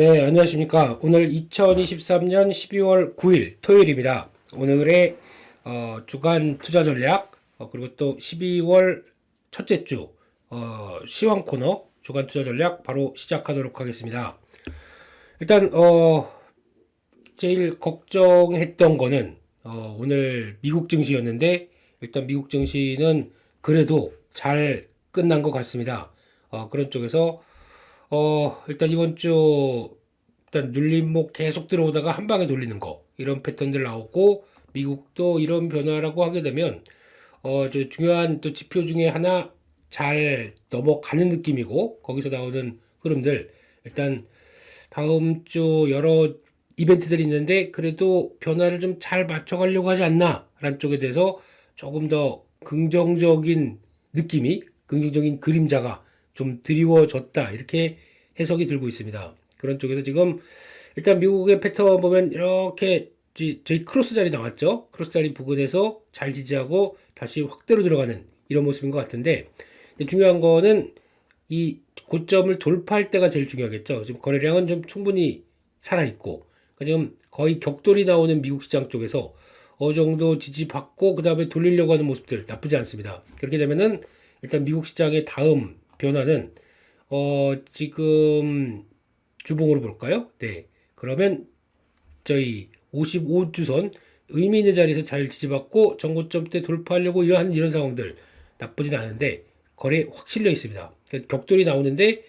네, 안녕하십니까. 오늘 2023년 12월 9일 토요일입니다. 오늘의 어, 주간 투자 전략 어, 그리고 또 12월 첫째 주 어, 시황 코너 주간 투자 전략 바로 시작하도록 하겠습니다. 일단 어, 제일 걱정했던 거는 어, 오늘 미국 증시였는데 일단 미국 증시는 그래도 잘 끝난 것 같습니다. 어, 그런 쪽에서 어, 일단 이번 주 일단 눌림목 계속 들어오다가 한 방에 돌리는 거 이런 패턴들 나오고 미국도 이런 변화라고 하게 되면 어, 저 중요한 또 지표 중에 하나 잘 넘어가는 느낌이고 거기서 나오는 흐름들. 일단 다음 주 여러 이벤트들이 있는데 그래도 변화를 좀 잘 맞춰가려고 하지 않나라는 쪽에 대해서 조금 더 긍정적인 느낌이 긍정적인 그림자가 좀 드리워졌다 이렇게 해석이 들고 있습니다. 그런 쪽에서 지금 일단 미국의 패턴 보면 이렇게 지- 저희 크로스 자리 나왔죠. 크로스 자리 부근에서 잘 지지하고 다시 확대로 들어가는 이런 모습인 것 같은데 중요한 거는 이 고점을 돌파할 때가 제일 중요하겠죠. 지금 거래량은 좀 충분히 살아 있고 그러니까 지금 거의 격돌이 나오는 미국 시장 쪽에서 어느 정도 지지받고 그 다음에 돌리려고 하는 모습들 나쁘지 않습니다. 그렇게 되면은 일단 미국 시장의 다음 변화는 어 지금 주봉으로 볼까요? 네. 그러면 저희 55주선 의미 있는 자리에서 잘 지지받고 전고점 때 돌파하려고 이러한 이런 상황들 나쁘진 않은데 거래 확 실려 있습니다. 그러니까 격돌이 나오는데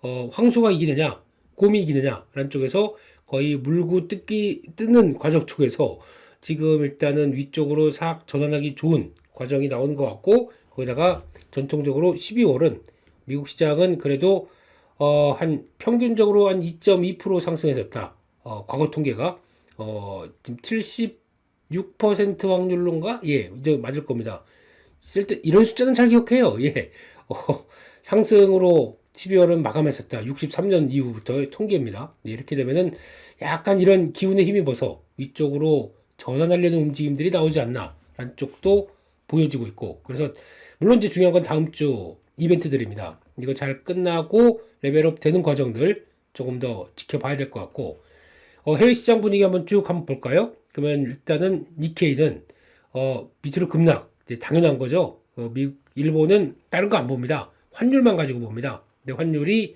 어, 황소가 이기느냐, 곰이 이기느냐라는 쪽에서 거의 물고 뜯기 뜨는 과정 쪽에서 지금 일단은 위쪽으로 싹 전환하기 좋은 과정이 나오는 것 같고 거기다가 전통적으로 12월은 미국 시장은 그래도 어, 한 평균적으로 한 2.2% 상승했었다. 어, 과거 통계가 어, 지금 76% 확률론가? 예, 이제 맞을 겁니다. 쓸때 이런 숫자는 잘 기억해요. 예. 어, 상승으로 12월은 마감했었다. 63년 이후부터의 통계입니다. 네, 이렇게 되면은 약간 이런 기운에 힘입어서 위쪽으로 전환하려는 움직임들이 나오지 않나 라는 쪽도 보여지고 있고 그래서 물론 이제 중요한 건 다음 주 이벤트들입니다. 이거 잘 끝나고 레벨업 되는 과정들 조금 더 지켜봐야 될 것 같고 어, 해외 시장 분위기 한번 쭉 한번 볼까요? 그러면 일단은 니케이는 어, 밑으로 급락 당연한 거죠. 어, 미, 일본은 다른 거 안 봅니다. 환율만 가지고 봅니다. 근데 환율이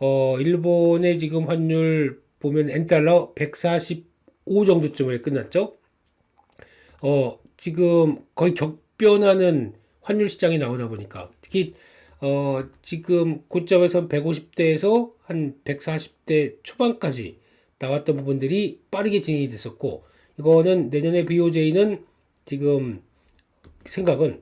어, 일본의 지금 환율 보면 엔달러 145 정도쯤에 끝났죠. 어, 지금 거의 격변하는 환율 시장이 나오다 보니까 특히 어, 지금 고점에서 150대에서 한 140대 초반까지 나왔던 부분들이 빠르게 진행이 됐었고 이거는 내년에 BOJ는 지금 생각은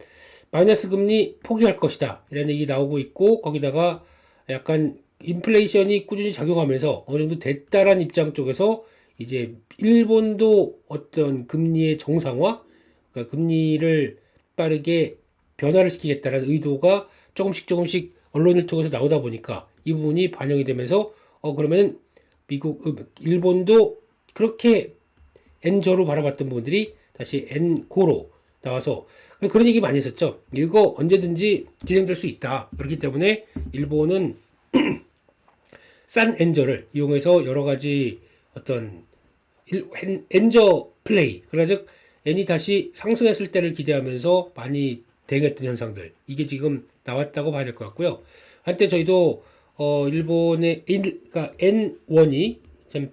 마이너스 금리 포기할 것이다 이런 얘기 나오고 있고 거기다가 약간 인플레이션이 꾸준히 작용하면서 어느 정도 됐다란 입장 쪽에서 이제 일본도 어떤 금리의 정상화 그러니까 금리를 빠르게 변화를 시키겠다는 의도가 조금씩 조금씩 언론을 통해서 나오다 보니까 이 부분이 반영이 되면서 어 그러면 미국 음, 일본도 그렇게 N저로 바라봤던 부분들이 다시 N고로 나와서 그런 얘기 많이 했었죠. 이거 언제든지 진행될 수 있다. 그렇기 때문에 일본은 싼 N저를 이용해서 여러 가지 어떤 N저 플레이 그러나 즉 N이 다시 상승했을 때를 기대하면서 많이 대응했던 현상들 이게 지금 나왔다고 봐야 될 것 같고요. 한때 저희도 어 일본의 일, 그러니까 N1이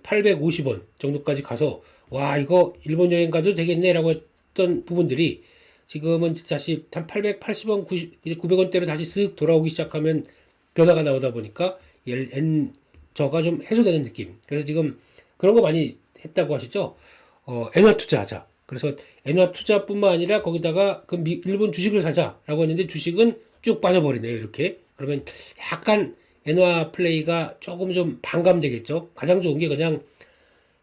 850원 정도까지 가서 와 이거 일본 여행 가도 되겠네라고 했던 부분들이 지금은 다시 한 880원, 90, 이제 900원대로 다시 쓱 돌아오기 시작하면 변화가 나오다 보니까 N 저가 좀 해소되는 느낌. 그래서 지금 그런 거 많이 했다고 하시죠. 어, 엔화 투자하자. 그래서 엔화 투자뿐만 아니라 거기다가 그 미- 일본 주식을 사자라고 했는데 주식은 쭉 빠져버리네요. 이렇게. 그러면 약간 엔화 플레이가 조금 좀 반감되겠죠. 가장 좋은 게 그냥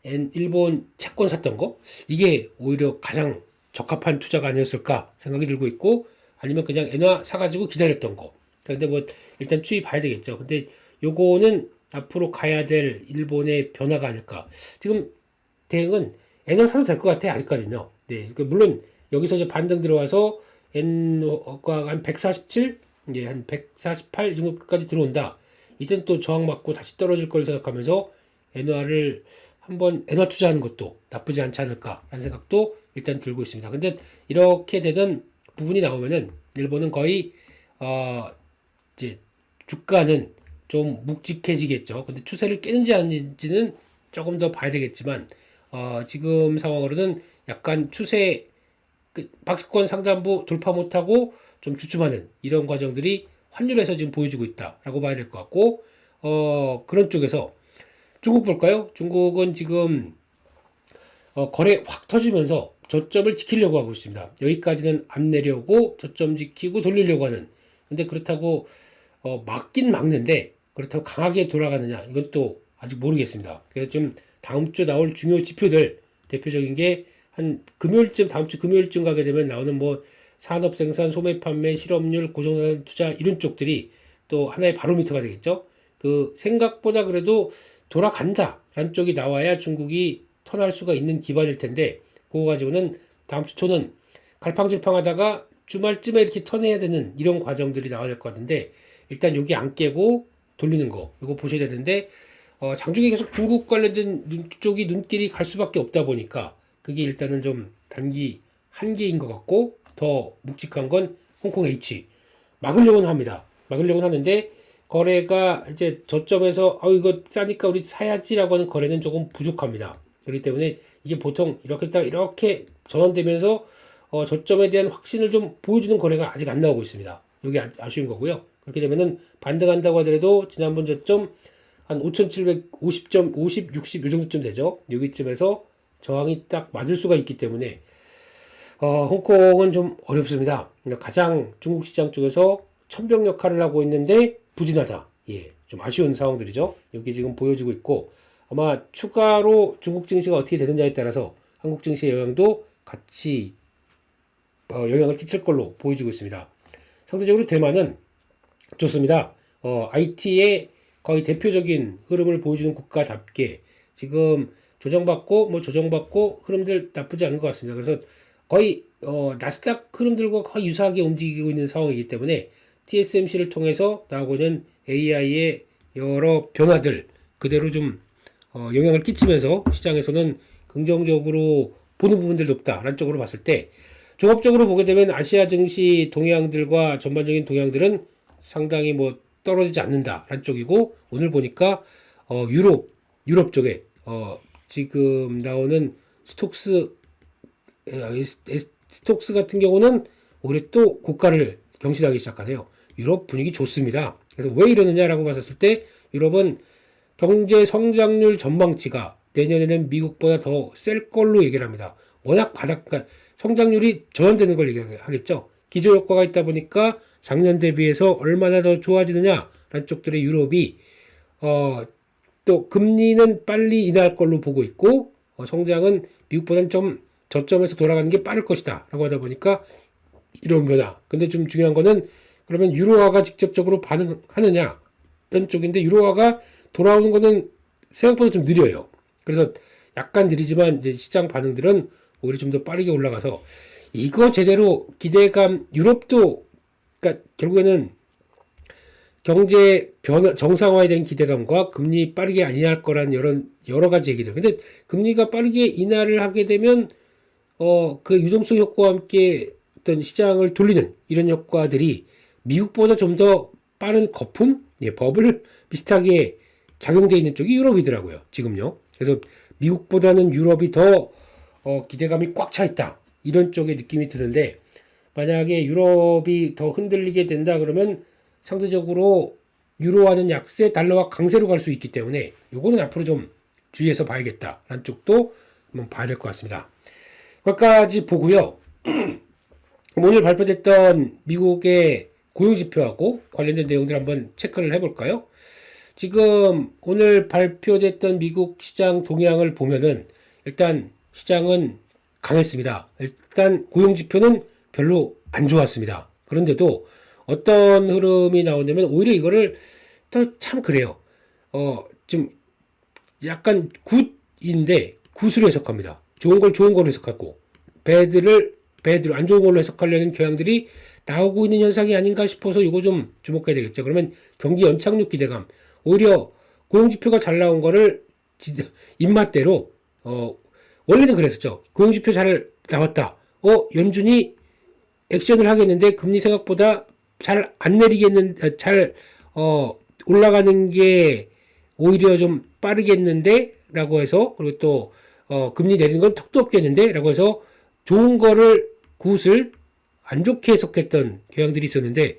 엔- 일본 채권 샀던 거 이게 오히려 가장 적합한 투자가 아니었을까 생각이 들고 있고 아니면 그냥 엔화 사가지고 기다렸던 거. 그런데 뭐 일단 추이 봐야 되겠죠. 근데 요거는 앞으로 가야 될 일본의 변화가 아닐까. 지금 대응은 엔화 사도 될 것 같아 아직까지는요. 네, 그 물론 여기서 이제 반등 들어와서 엔화가 한 147, 이제 한148 정도까지 들어온다. 이젠 또 저항 맞고 다시 떨어질 걸 생각하면서 엔화를 한번 엔화 투자하는 것도 나쁘지 않지 않을까라는 생각도 일단 들고 있습니다. 근데 이렇게 되는 부분이 나오면은 일본은 거의 어 이제 주가는 좀 묵직해지겠죠. 근데 추세를 깨는지 아닌지는 조금 더 봐야 되겠지만 어 지금 상황으로는 약간 추세 그 박스권 상단부 돌파 못하고 좀 주춤하는 이런 과정들이 환율에서 지금 보여주고 있다라고 봐야 될 것 같고 어 그런 쪽에서 중국 볼까요? 중국은 지금 어, 거래 확 터지면서 저점을 지키려고 하고 있습니다. 여기까지는 안 내려고 저점 지키고 돌리려고 하는. 근데 그렇다고 어, 막긴 막는데 그렇다고 강하게 돌아가느냐 또 아직 모르겠습니다. 그래서 좀 다음 주 나올 중요 지표들 대표적인 게 한 금요일쯤 다음 주 금요일쯤 가게 되면 나오는 뭐 산업 생산, 소매 판매, 실업률, 고정산 투자 이런 쪽들이 또 하나의 바로미터가 되겠죠. 그 생각보다 그래도 돌아간다라는 쪽이 나와야 중국이 턴할 수가 있는 기반일 텐데 그거 가지고는 다음 주 초는 갈팡질팡하다가 주말쯤에 이렇게 턴해야 되는 이런 과정들이 나와야 될 것 같은데 일단 여기 안 깨고 돌리는 거 이거 보셔야 되는데 어, 장중에 계속 중국 관련된 눈, 쪽이 눈길이 갈 수밖에 없다 보니까 그게 일단은 좀 단기 한계인 것 같고 더 묵직한 건 홍콩 H 막으려고는 합니다. 막으려고는 하는데 거래가 이제 저점에서 아 이거 싸니까 우리 사야지라고 하는 거래는 조금 부족합니다. 그렇기 때문에 이게 보통 이렇게 딱 이렇게 전환되면서 어, 저점에 대한 확신을 좀 보여주는 거래가 아직 안 나오고 있습니다. 이게 아- 아쉬운 거고요. 그렇게 되면은 반등한다고 하더라도 지난번 저점 한 5,750점, 50, 60이 정도쯤 되죠. 여기쯤에서 저항이 딱 맞을 수가 있기 때문에 어, 홍콩은 좀 어렵습니다. 그러니까 가장 중국 시장 쪽에서 천병 역할을 하고 있는데 부진하다. 예, 좀 아쉬운 상황들이죠. 여기 지금 보여지고 있고 아마 추가로 중국 증시가 어떻게 되느냐에 따라서 한국 증시의 영향도 같이 어, 영향을 끼칠 걸로 보여지고 있습니다. 상대적으로 대만은 좋습니다. 어, IT의 거의 대표적인 흐름을 보여주는 국가답게 지금 조정받고 뭐 조정받고 흐름들 나쁘지 않은 것 같습니다. 그래서 거의 어, 나스닥 흐름들과 거의 유사하게 움직이고 있는 상황이기 때문에 TSMC를 통해서 나오고 있는 AI의 여러 변화들 그대로 좀 어, 영향을 끼치면서 시장에서는 긍정적으로 보는 부분들이 높다라는 쪽으로 봤을 때 종합적으로 보게 되면 아시아 증시 동향들과 전반적인 동향들은 상당히 뭐 떨어지지 않는다라는 쪽이고 오늘 보니까 어, 유럽 유럽 쪽에 어, 지금 나오는 스톡스 스톡스 같은 경우는 오히려 또 고가를 경신하기 시작하네요. 유럽 분위기 좋습니다. 그래서 왜 이러느냐라고 봤을 때 유럽은 경제 성장률 전망치가 내년에는 미국보다 더 셀 걸로 얘기를 합니다. 워낙 바닥, 그러니까 성장률이 전환되는 걸 얘기하겠죠. 기저 효과가 있다 보니까 작년 대비해서 얼마나 더 좋아지느냐라는 쪽들의 유럽이 어, 또 금리는 빨리 인하할 걸로 보고 있고 어, 성장은 미국보다는 좀 저점에서 돌아가는 게 빠를 것이다라고 하다 보니까 이런 변화. 근데 좀 중요한 거는 그러면 유로화가 직접적으로 반응하느냐 이런 쪽인데 유로화가 돌아오는 거는 생각보다 좀 느려요. 그래서 약간 느리지만 이제 시장 반응들은 오히려 좀 더 빠르게 올라가서 이거 제대로 기대감 유럽도 그러니까 결국에는 경제 변화 정상화에 대한 기대감과 금리 빠르게 인하할 거라는 여러 여러 가지 얘기들. 근데 금리가 빠르게 인하를 하게 되면 어 그 유동성 효과와 함께 어떤 시장을 돌리는 이런 효과들이 미국보다 좀 더 빠른 거품, 예, 버블 비슷하게 작용돼 있는 쪽이 유럽이더라고요. 지금요. 그래서 미국보다는 유럽이 더 어, 기대감이 꽉 차 있다. 이런 쪽의 느낌이 드는데 만약에 유럽이 더 흔들리게 된다 그러면 상대적으로 유로화는 약세, 달러와 강세로 갈 수 있기 때문에 요거는 앞으로 좀 주의해서 봐야겠다라는 쪽도 한번 봐야 될 것 같습니다. 거기까지 보고요. 오늘 발표됐던 미국의 고용지표하고 관련된 내용들 한번 체크를 해볼까요? 지금 오늘 발표됐던 미국 시장 동향을 보면은 일단 시장은 강했습니다. 일단 고용지표는 별로 안 좋았습니다. 그런데도 어떤 흐름이 나오냐면 오히려 이거를 또 참 그래요. 어, 좀 약간 굿인데 굿으로 해석합니다. 좋은 걸 좋은 걸로 해석하고 배드를 배드로 안 좋은 걸로 해석하려는 경향들이 나오고 있는 현상이 아닌가 싶어서 이거 좀 주목해야 되겠죠. 그러면 경기 연착륙 기대감 오히려 고용지표가 잘 나온 거를 지- 입맛대로 어 원래는 그랬었죠. 고용지표 잘 나왔다. 어 연준이 액션을 하겠는데 금리 생각보다 잘 안 내리겠는 잘 어 올라가는 게 오히려 좀 빠르겠는데라고 해서 그리고 또 어, 금리 내리는 건 턱도 없겠는데라고 해서 좋은 거를 굿을 안 좋게 해석했던 경향들이 있었는데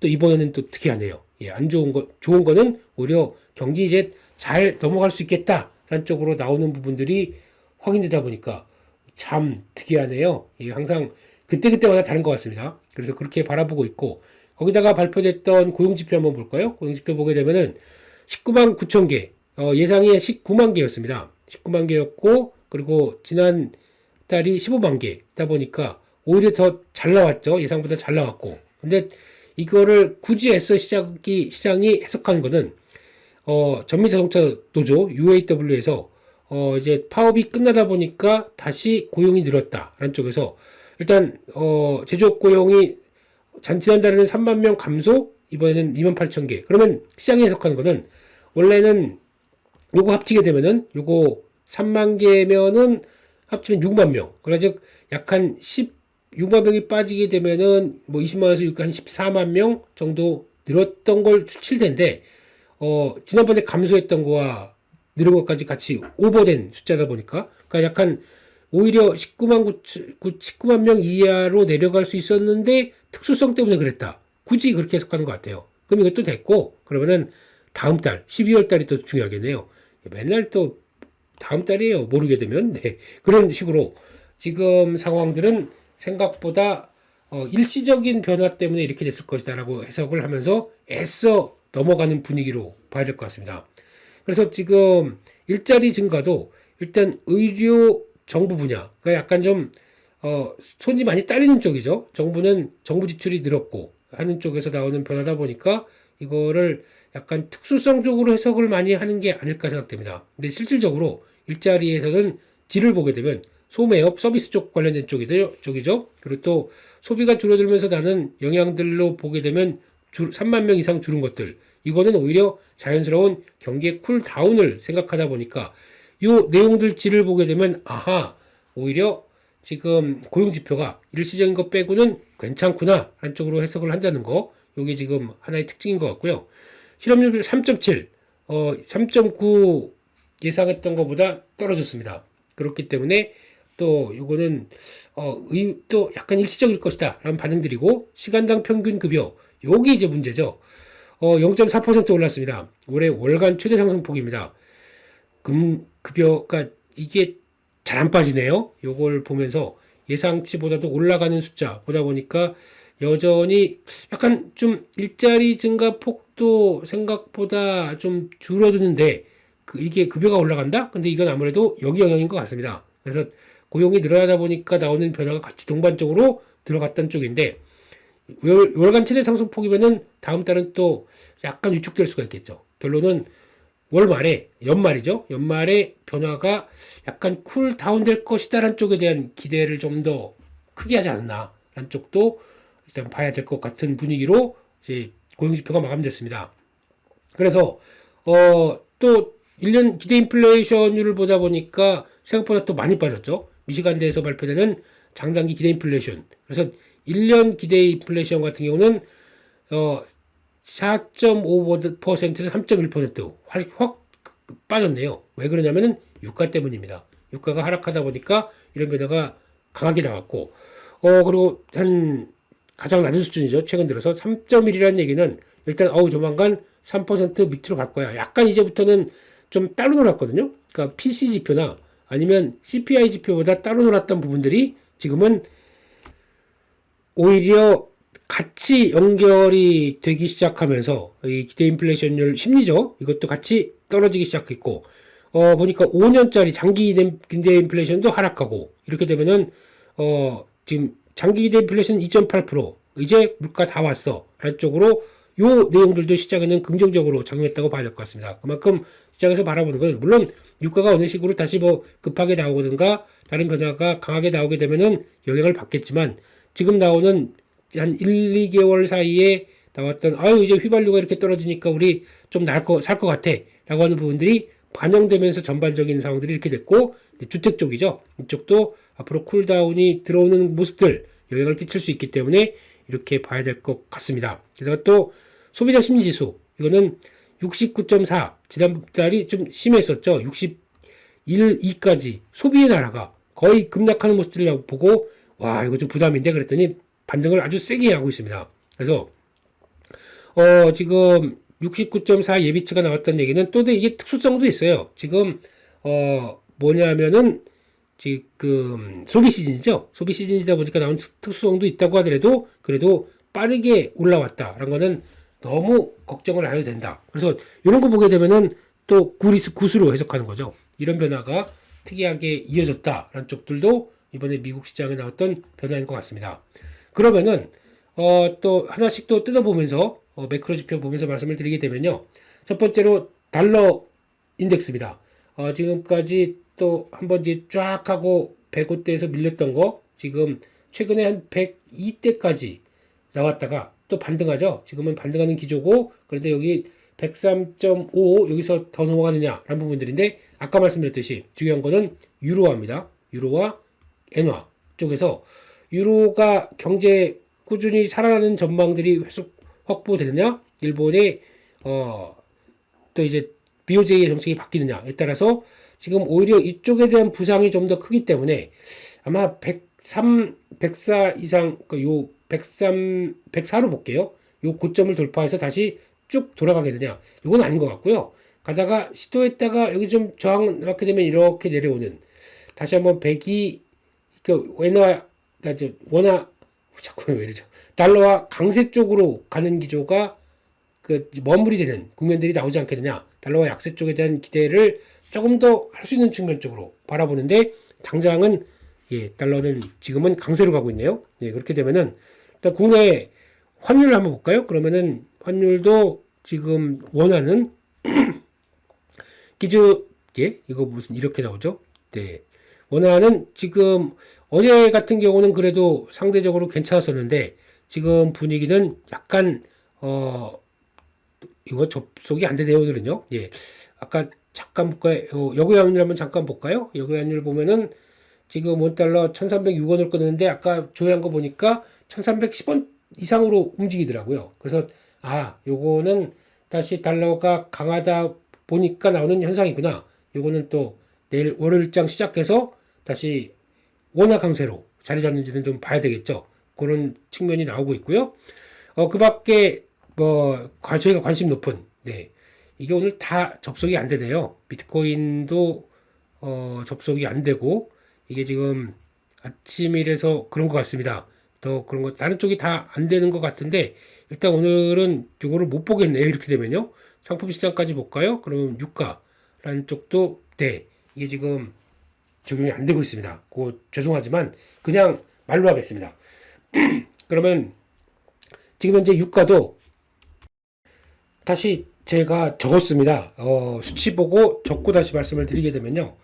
또 이번에는 또 특이하네요. 예, 안 좋은 거 좋은 거는 오히려 경기 이제 잘 넘어갈 수 있겠다라는 쪽으로 나오는 부분들이 확인되다 보니까 참 특이하네요. 예, 항상 그때그때마다 다른 것 같습니다. 그래서 그렇게 바라보고 있고 거기다가 발표됐던 고용지표 한번 볼까요? 고용지표 보게 되면은 19만 9천 개, 어, 예상이 19만 개였습니다. 19만 개였고 그리고 지난 달이 15만 개다 보니까 오히려 더 잘 나왔죠. 예상보다 잘 나왔고. 근데 이거를 굳이 애써 시작이 시장이 해석하는 거는 어, 전미자동차 노조 UAW에서 어, 이제 파업이 끝나다 보니까 다시 고용이 늘었다라는 쪽에서 일단 어, 제조업 고용이 전 지난달에는 3만 명 감소, 이번에는 2만 8천 개. 그러면 시장이 해석하는 거는 원래는 요거 합치게 되면은 요거 3만 개면은 합치면 6만 명. 그래 즉약 한 16만 명이 빠지게 되면은 뭐 20만 원에서 한 14만 명 정도 늘었던 걸 추칠 텐데 어 지난번에 감소했던 거와 늘은 것까지 같이 오버된 숫자다 보니까 그러니까 약한 오히려 19만 9, 19만 명 이하로 내려갈 수 있었는데 특수성 때문에 그랬다. 굳이 그렇게 해석하는 것 같아요. 그럼 이것도 됐고 그러면은 다음 달 12월 달이 또 중요하겠네요. 맨날 또 다음 달이에요. 모르게 되면 네 그런 식으로 지금 상황들은 생각보다 어, 일시적인 변화 때문에 이렇게 됐을 것이다라고 해석을 하면서 애써 넘어가는 분위기로 봐야 될 것 같습니다. 그래서 지금 일자리 증가도 일단 의료 정부 분야, 그러니까 약간 좀 어, 손이 많이 딸리는 쪽이죠. 정부는 정부 지출이 늘었고 하는 쪽에서 나오는 변화다 보니까 이거를 약간 특수성적으로 해석을 많이 하는 게 아닐까 생각됩니다. 근데 실질적으로 일자리에서는 질을 보게 되면 소매업 서비스 쪽 관련된 쪽이죠. 쪽이죠. 그리고 또 소비가 줄어들면서 나는 영향들로 보게 되면 줄, 3만 명 이상 줄은 것들. 이거는 오히려 자연스러운 경기의 쿨다운을 생각하다 보니까 요 내용들 질을 보게 되면 아하 오히려 지금 고용 지표가 일시적인 것 빼고는 괜찮구나 하는 쪽으로 해석을 한다는 거 요게 지금 하나의 특징인 것 같고요. 실업률 3.7, 어, 3.9 예상했던 것보다 떨어졌습니다. 그렇기 때문에 또 요거는 어, 의, 또 약간 일시적일 것이다 라는 반응들이고 시간당 평균 급여 요게 이제 문제죠. 어, 0.4% 올랐습니다. 올해 월간 최대 상승폭입니다. 금 급여가 이게 잘 안 빠지네요. 요걸 보면서 예상치보다도 올라가는 숫자 보다 보니까 여전히 약간 좀 일자리 증가 폭도 생각보다 좀 줄어드는데 그 이게 급여가 올라간다? 근데 이건 아무래도 여기 영향인 것 같습니다. 그래서 고용이 늘어나다 보니까 나오는 변화가 같이 동반적으로 들어갔던 쪽인데 월, 월간 최대 상승폭이면은 다음 달은 또 약간 위축될 수가 있겠죠. 결론은 월 말에 연말이죠. 연말에 변화가 약간 쿨 다운될 것이다라는 쪽에 대한 기대를 좀 더 크게 하지 않나라는 쪽도 일단 봐야 될 것 같은 분위기로 이제 고용 지표가 마감됐습니다. 그래서 어 또 1년 기대 인플레이션율을 보다 보니까 생각보다 또 많이 빠졌죠. 미시간대에서 발표되는 장단기 기대 인플레이션. 그래서 1년 기대 인플레이션 같은 경우는 어 4.5%에서 3.1%확 확 빠졌네요. 왜 그러냐면은 유가 때문입니다. 유가가 하락하다 보니까 이런 변화가 강하게 나왔고 어 그리고 한 가장 낮은 수준이죠. 최근 들어서 3.1이라는 얘기는 일단 어우 조만간 3% 밑으로 갈 거야. 약간 이제부터는 좀 따로 놀았거든요. 그러니까 PC 지표나 아니면 CPI 지표보다 따로 놀았던 부분들이 지금은 오히려 같이 연결이 되기 시작하면서 이 기대 인플레이션율 심리죠. 이것도 같이 떨어지기 시작했고 어 보니까 5년짜리 장기 기대 인플레이션도 하락하고 이렇게 되면은 어 지금 장기 기대 인플레이션 2.8% 이제 물가 다 왔어 라는 쪽으로 요 내용들도 시장에는 긍정적으로 작용했다고 봐야 될 것 같습니다. 그만큼 시장에서 바라보는 건 물론 유가가 어느 식으로 다시 뭐 급하게 나오든가 다른 변화가 강하게 나오게 되면은 영향을 받겠지만 지금 나오는 한 1, 2개월 사이에 나왔던 아유 이제 휘발유가 이렇게 떨어지니까 우리 좀 날 거 살 것 같아 라고 하는 부분들이 반영되면서 전반적인 상황들이 이렇게 됐고 주택 쪽이죠. 이쪽도 앞으로 쿨다운이 들어오는 모습들 영향을 끼칠 수 있기 때문에 이렇게 봐야 될 것 같습니다. 게다가 또 소비자 심리 지수 이거는 69.4 지난 달이 좀 심했었죠. 61, 2까지 소비의 나라가 거의 급락하는 모습들을 보고 와 이거 좀 부담인데 그랬더니 반등을 아주 세게 하고 있습니다. 그래서 어 지금 69.4 예비치가 나왔다는 얘기는 또 이게 특수성도 있어요. 지금 어 뭐냐면은 지금 소비 시즌이죠. 소비 시즌이다 보니까 나온 특- 특수성도 있다고 하더라도 그래도 빠르게 올라왔다라는 거는 너무 걱정을 안 해도 된다. 그래서 이런 거 보게 되면은 또 구리스 구스로 해석하는 거죠. 이런 변화가 특이하게 이어졌다라는 쪽들도 이번에 미국 시장에 나왔던 변화인 것 같습니다. 그러면은 어, 또 하나씩 또 뜯어보면서 어, 매크로 지표 보면서 말씀을 드리게 되면요. 첫 번째로 달러 인덱스입니다. 어, 지금까지 또 한번 이제 쫙 하고 105대에서 밀렸던 거 지금 최근에 한 102대까지 나왔다가 또 반등하죠. 지금은 반등하는 기조고 그런데 여기 103.5 여기서 더 넘어가느냐라는 부분들인데 아까 말씀드렸듯이 중요한 거는 유로화입니다. 유로와 엔화 쪽에서 유로가 경제 꾸준히 살아나는 전망들이 계속 확보되느냐 일본의 어, 또 이제 BOJ의 정책이 바뀌느냐에 따라서 지금 오히려 이쪽에 대한 부상이 좀 더 크기 때문에 아마 103, 104 이상, 그요 103, 104로 볼게요. 요 고점을 돌파해서 다시 쭉 돌아가게 되냐? 이건 아닌 것 같고요. 가다가 시도했다가 여기 좀 저항 맞게 되면 이렇게 내려오는 다시 한번 102, 그 원화, 그러니까 원화, 자꾸 왜 이러죠? 달러와 강세 쪽으로 가는 기조가 그 머무리 되는 국면들이 나오지 않겠느냐. 달러와 약세 쪽에 대한 기대를 조금 더 할 수 있는 측면 쪽으로 바라보는데 당장은 예, 달러는 지금은 강세로 가고 있네요. 예, 그렇게 되면은 일단 국내 환율을 한번 볼까요? 그러면은 환율도 지금 원하는 기준 예, 이거 무슨 이렇게 나오죠? 네. 원화는 지금 어제 같은 경우는 그래도 상대적으로 괜찮았었는데 지금 분위기는 약간 어 이거 접속이 안 되네요 오늘은요. 예. 아까 잠깐 볼까요? 어, 여기 환율 한번 잠깐 볼까요? 여기 환율 보면은 지금 원달러 1306원을 끊었는데 아까 조회한 거 보니까 1310원 이상으로 움직이더라고요. 그래서 아, 요거는 다시 달러가 강하다 보니까 나오는 현상이구나. 요거는 또 내일 월요일장 시작해서 다시 원화 강세로 자리 잡는지는 좀 봐야 되겠죠. 그런 측면이 나오고 있고요. 어, 그 밖에 뭐 과- 저희가 관심 높은 네. 이게 오늘 다 접속이 안 되네요. 비트코인도 어, 접속이 안 되고 이게 지금 아침이라서 그런 것 같습니다. 더 그런 거 다른 쪽이 다 안 되는 것 같은데 일단 오늘은 이거를 못 보겠네요. 이렇게 되면요. 상품 시장까지 볼까요? 그러면 유가라는 쪽도 네 이게 지금 적용이 안 되고 있습니다. 그 죄송하지만 그냥 말로 하겠습니다. 그러면 지금 현재 유가도 다시 제가 적었습니다. 어, 수치 보고 적고 다시 말씀을 드리게 되면요.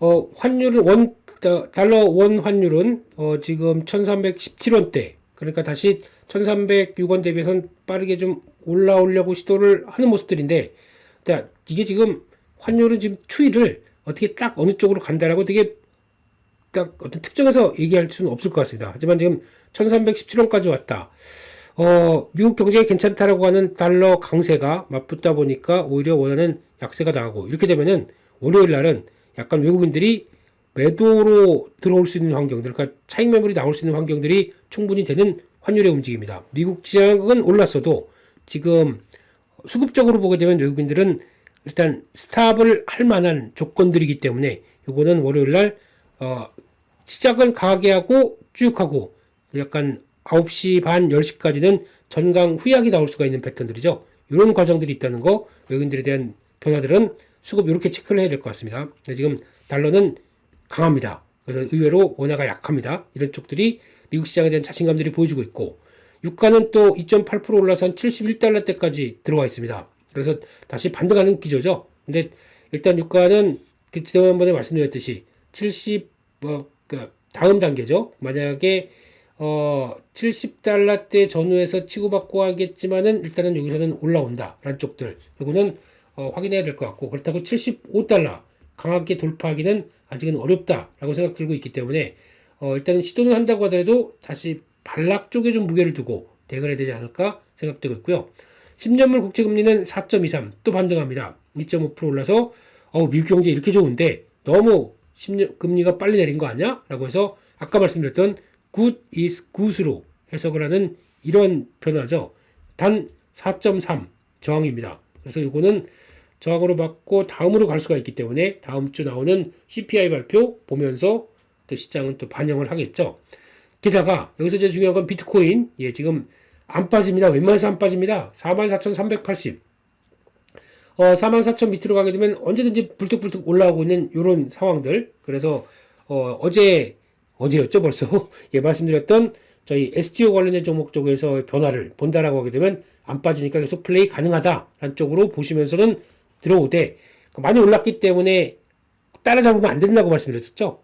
어, 환율은 원 다- 달러 원 환율은 어, 지금 1317원대. 그러니까 다시 1306원 대비해서는 빠르게 좀 올라오려고 시도를 하는 모습들인데 자, 이게 지금 환율은 지금 추이를 어떻게 딱 어느 쪽으로 간다라고 되게 딱 어떤 특정해서 얘기할 수는 없을 것 같습니다. 하지만 지금 1317원까지 왔다. 어, 미국 경제가 괜찮다라고 하는 달러 강세가 맞붙다 보니까 오히려 원하는 약세가 나가고 이렇게 되면은 월요일 날은 약간 외국인들이 매도로 들어올 수 있는 환경들, 그러니까 차익 매물이 나올 수 있는 환경들이 충분히 되는 환율의 움직임이다. 미국 시장은 올랐어도 지금 수급적으로 보게 되면 외국인들은 일단 스탑을 할 만한 조건들이기 때문에 이거는 월요일 날 어, 시작은 강하게 하고 쭉 하고 약간 9시 반 10시까지는 전강 후약이 나올 수가 있는 패턴들이죠. 이런 과정들이 있다는 거 외국인들에 대한 변화들은 수급 이렇게 체크를 해야 될 것 같습니다. 지금 달러는 강합니다. 그래서 의외로 원화가 약합니다. 이런 쪽들이 미국 시장에 대한 자신감들이 보여주고 있고 유가는 또 2.8% 올라서 한 71달러 대까지 들어와 있습니다. 그래서 다시 반등하는 기조죠. 근데 일단 유가는 그 지난번에 말씀드렸듯이 70, 뭐, 그 다음 단계죠. 만약에 어 70달러대 전후에서 치고받고 하겠지만은 일단은 여기서는 올라온다라는 쪽들. 이거는 어, 확인해야 될 것 같고 그렇다고 75달러 강하게 돌파하기는 아직은 어렵다라고 생각 들고 있기 때문에 어, 일단 시도는 한다고 하더라도 다시 반락 쪽에 좀 무게를 두고 대응해야 되지 않을까 생각되고 있고요. 10년물 국채금리는 4.23 또 반등합니다. 2.5% 올라서 어, 미국 경제 이렇게 좋은데 너무 10년 금리가 빨리 내린 거 아니야? 라고 해서 아까 말씀드렸던 good is good으로 해석을 하는 이런 변화죠. 단 4.3 저항입니다. 그래서 이거는 저항으로 받고 다음으로 갈 수가 있기 때문에 다음 주 나오는 CPI 발표 보면서 또 시장은 또 반영을 하겠죠. 게다가 여기서 제일 중요한 건 비트코인 예 지금 안 빠집니다. 웬만해서 안 빠집니다. 44,380 어, 44,000 밑으로 가게 되면 언제든지 불뚝불뚝 올라오고 있는 이런 상황들. 그래서 어, 어제 어제였죠 벌써 예 말씀드렸던 저희 STO 관련된 종목 쪽에서 변화를 본다라고 하게 되면 안 빠지니까 계속 플레이 가능하다라는 쪽으로 보시면서는 들어오되 많이 올랐기 때문에 따라잡으면 안 된다고 말씀드렸죠.